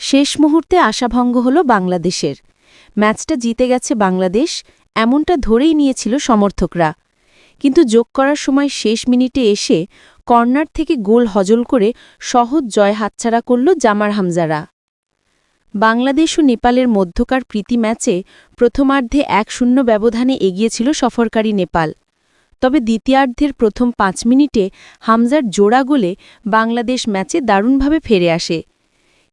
শেষ মুহূর্তে আশাভঙ্গ হল বাংলাদেশের। ম্যাচটা জিতে গেছে বাংলাদেশ, এমনটা ধরেই নিয়েছিল সমর্থকরা। কিন্তু যোগ করার সময় শেষ মিনিটে এসে কর্নার থেকে গোল হজল করে সহজ জয় হাতছাড়া করল জামার হামজারা। বাংলাদেশ ও নেপালের মধ্যকার প্রীতি ম্যাচে প্রথমার্ধে এক শূন্য ব্যবধানে এগিয়েছিল সফরকারী নেপাল। তবে দ্বিতীয়ার্ধের প্রথম পাঁচ মিনিটে হামজার জোড়া গোলে বাংলাদেশ ম্যাচে দারুণভাবে ফিরে আসে।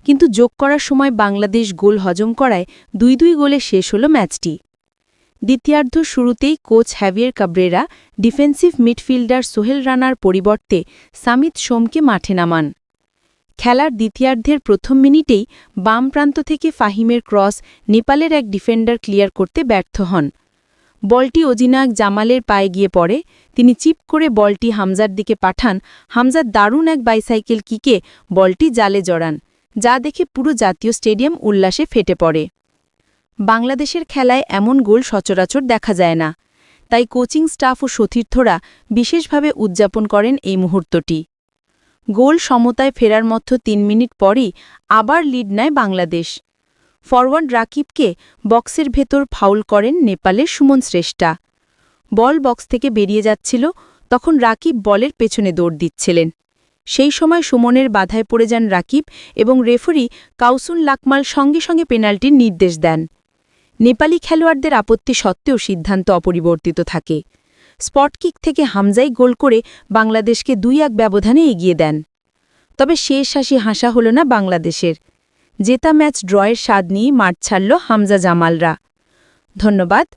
কিন্তু যোগ করার সময় বাংলাদেশ গোল হজম করায় দুই দুই গোলে শেষ হল ম্যাচটি। দ্বিতীয়ার্ধ শুরুতেই coach Javier Cabrera defensive midfielder Sohel রানার পরিবর্তে সামিত সোমকে মাঠে নামান। খেলার দ্বিতীয়ার্ধের প্রথম মিনিটেই বাম প্রান্ত থেকে ফাহিমের ক্রস নেপালের এক ডিফেন্ডার ক্লিয়ার করতে ব্যর্থ হন। বলটি অজিনাক জামালের পায়ে গিয়ে পড়ে। তিনি চিপ করে বলটি হামজার দিকে পাঠান। হামজার দারুণ এক বাইসাইকেল কিকে বলটি জালে জড়ান। যা দেখে পুরো জাতীয় স্টেডিয়াম উল্লাসে ফেটে পড়ে। বাংলাদেশের খেলায় এমন গোল সচরাচর দেখা যায় না। তাই কোচিং স্টাফ ও সতীর্থরা বিশেষভাবে উদযাপন করেন এই মুহূর্তটি। গোল সমতায় ফেরার মধ্য তিন মিনিট পরই আবার লিড নেয় বাংলাদেশ। ফরওয়ার্ড রাকিবকে বক্সের ভেতর ফাউল করেন নেপালের সুমন শ্রেষ্ঠা। বল বক্স থেকে বেরিয়ে যাচ্ছিল, তখন রাকিব বলের পেছনে দৌড় দিচ্ছিলেন। সেই সময় সুমনের বাধায় পড়ে যান রাকিব এবং রেফারি কাউসুন লাকমাল সঙ্গে সঙ্গে পেনাল্টির নির্দেশ দেন। নেপালি খেলোয়াড়দের আপত্তি সত্ত্বেও সিদ্ধান্ত অপরিবর্তিত থাকে। স্পটকিক থেকে হামজাই গোল করে বাংলাদেশকে দুই এক ব্যবধানে এগিয়ে দেন। তবে শেষ হাসি হাসা হল না বাংলাদেশের। জেতা ম্যাচ ড্রয়ের স্বাদ নিয়ে মাঠ ছাড়ল হামজা জামালরা। ধন্যবাদ